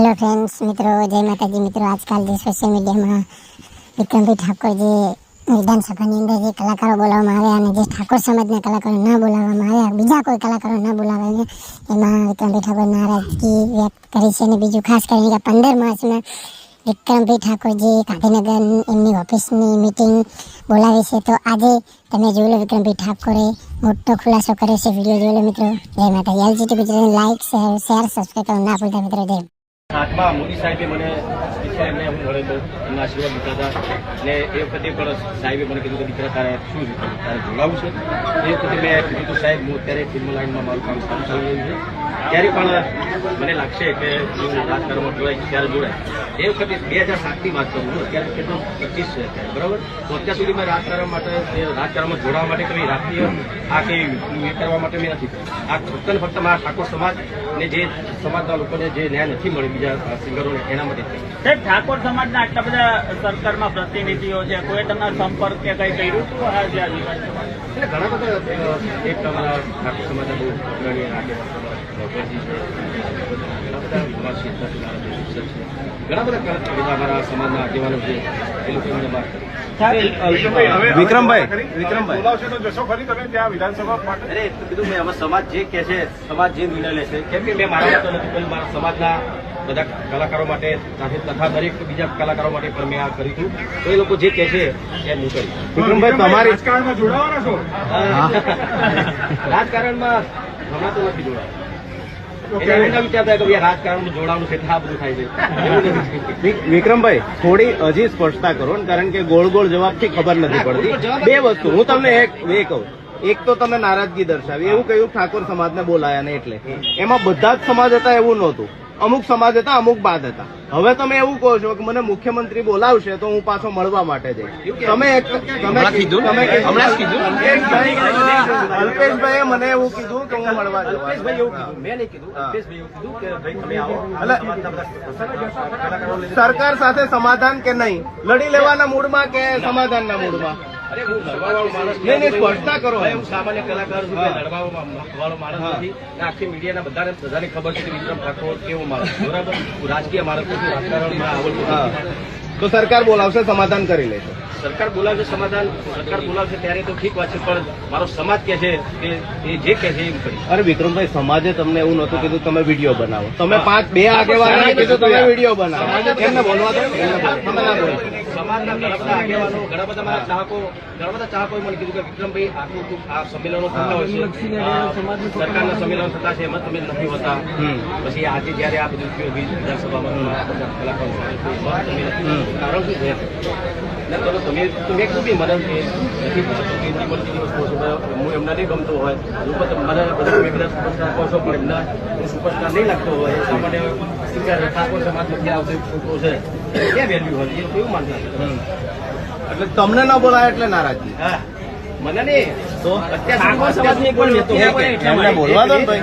Hello friends મિત્રો જય માતાજી મિત્રો આજકાલ જે સોશિયલ મીડિયામાં વિક્રમભાઈ ઠાકોર જે વિધાનસભાની અંદર જે કલાકારો બોલાવવામાં આવ્યા અને જે ઠાકોર સમાજના કલાકારો ન બોલાવવામાં આવ્યા, બીજા કોઈ કલાકારો ન બોલાવ્યા, એમાં વિક્રમભાઈ ઠાકોર નારાજગી વ્યક્ત કરી છે અને બીજું ખાસ કરીને કે પંદર માર્ચના વિક્રમભાઈ ઠાકોરજી ગાંધીનગર એમની ઓફિસની મિટિંગ બોલાવી છે, તો આજે તમે જોઈ લો વિક્રમભાઈ ઠાકોરે મોટો ખુલાસો કર્યો છે. વીડિયો જોઈ લો મિત્રો. જય માતા LGT Gujarati like share share subscribe કરવાનું ના ભૂલતા મિત્રો. જય સાતમા મોદી સાહેબે મને દીકરા એમને હું તો એમના આશીર્વાદ લીધા હતા. ને એ વખતે પણ સાહેબે મને કીધું કે, દીકરા, તારે શું છે? તારે જોડાવું છે? એ વખતે મેં કીધું તો સાહેબ, હું અત્યારે ફિલ્મ લાઈનમાં મારું કામ સારું ચાલી રહ્યું છે. ત્યારે પણ મને લાગશે કે હું રાજકારણમાં જોડાય ત્યારે જોડાય. એ વખતે બે હજાર સાતની વાત કરું છું, અત્યારે કેટલું પચીસ છે બરાબર? તો અત્યાર સુધી મેં રાજકારણ માટે રાજકારણમાં જોડાવા માટે કઈ રાજકીય આ કંઈ એ કરવા માટે મેં નથી. આ ફક્ત ને ફક્ત મારા ઠાકોર સમાજ ને જે સમાજના લોકોને જે ન્યાય નથી મળી બીજા સિંગરોને, એના માટે. સાહેબ, ઠાકોર સમાજના આટલા બધા સરકારમાં પ્રતિનિધિઓ છે કોઈ તમારા સંપર્ક કે કઈ કર્યું હતું આ જે એટલે ઘણા બધા એક તમારા ઠાકોર સમાજના બહુ અગ્રણી છે ઘણા બધા છે ઘણા બધા અમારા સમાજના આગેવાનો છે એ લોકો મને વાત કરી. વિક્રમભાઈ. વિક્રમભાઈ બોલાવશે તો જશો ખરી તમે ત્યાં વિધાનસભા માટે? અરે કીધું મેં હવે સમાજ જે કહે છે સમાજ જે નિર્ણય લે છે. કેમ કે મેં મારા મારા સમાજના બધા કલાકારો માટે સાથે તથા દરેક બીજા કલાકારો માટે પણ મેં આ કર્યું હતું. તો એ લોકો જે કહે છે એ હું કરીશ. વિક્રમભાઈ તમારી રાજકારણમાં જોડાવાના છો? રાજકારણમાં હમણાં તો નથી જોડાયા કે વિક્રમભાઈ થોડી હજી સ્પષ્ટતા કરો ને કારણ કે ગોળ ગોળ જવાબથી ખબર નથી પડતી. બે વસ્તુ હું તમને એક બે કહું. એક તો તમે નારાજગી દર્શાવી. એવું કહ્યું ઠાકોર સમાજને બોલાયા ને એટલે. એમાં બધા જ સમાજ હતા એવું નહોતું. અમુક સમાજ હતા અમુક બાદ હતા. હવે તમે એવું કહો છો કે મને મુખ્યમંત્રી બોલાવશે તો હું પાછો મળવા માટે જઈશ. તમે કીધું અલ્પેશભાઈએ મને એવું કીધું કે હું મળવા સરકાર સાથે સમાધાન કે નહીં? લડી લેવાના મૂડમાં કે સમાધાનના મૂડમાં? અરે હું લડવાવાળો માણસ નહીં, નહીં, સ્પષ્ટતા કરો. હું સામાન્ય કલાકાર છું લડવાવાળો માણસ નથી. આખી મીડિયાના બધાને બધાને ખબર છે કે વિક્રમ ઠાકોર કેવો માણસ બરાબર? હું રાજકીય માણસ રાજકારણમાં આવડતું તો સરકાર બોલાવશે સમાધાન કરી લેશે સરકાર બોલાવશે સમાધાન સરકાર બોલાવશે ત્યારે તો ઠીક વાત છે પણ મારો સમાજ કે છે કે એ જે કે છે એમ અરે વિક્રમભાઈ સમાજે તમને એવું નતું કીધું તમે વીડિયો બનાવો. તમે પાંચ બે આગેવાન કીધું તમે વીડિયો બનાવો. એમને બોલવા દો. તમે ના બોલો સમાજના ઘણા બધા આગેવાનો ઘણા બધા મારા ચાહકો ઘણા બધા ચાહકોએ મને કીધું કે વિક્રમભાઈ આટલું આ સંમેલનો થતા હોય છે. સરકારના સંમેલનો થતા છે એમાં તમે નથી હોતા. પછી આજે જયારે આ બધું વિધાનસભામાં કલાકારો તમે કારણ ચલો તમે તો મેં કીધું કે મને નથી કે. હું એમને નહીં ગમતો હોય. હું મને બધા સુપરસ્ટાર કહો છો પણ એમના સુપરસ્ટાર નહીં લાગતો હોય એટલા માટે સિંગર ઠાકોર આવતો એક છે? ક્યાં વેલ્યુ હોય? એ લોકો માનતા એટલે તમને ન બોલાય એટલે નારાજગી હા. મને નહીં. તો? અત્યારે ઠાકોર સમાજની કોઈ હોય એમને બોલવા દો ને ભાઈ.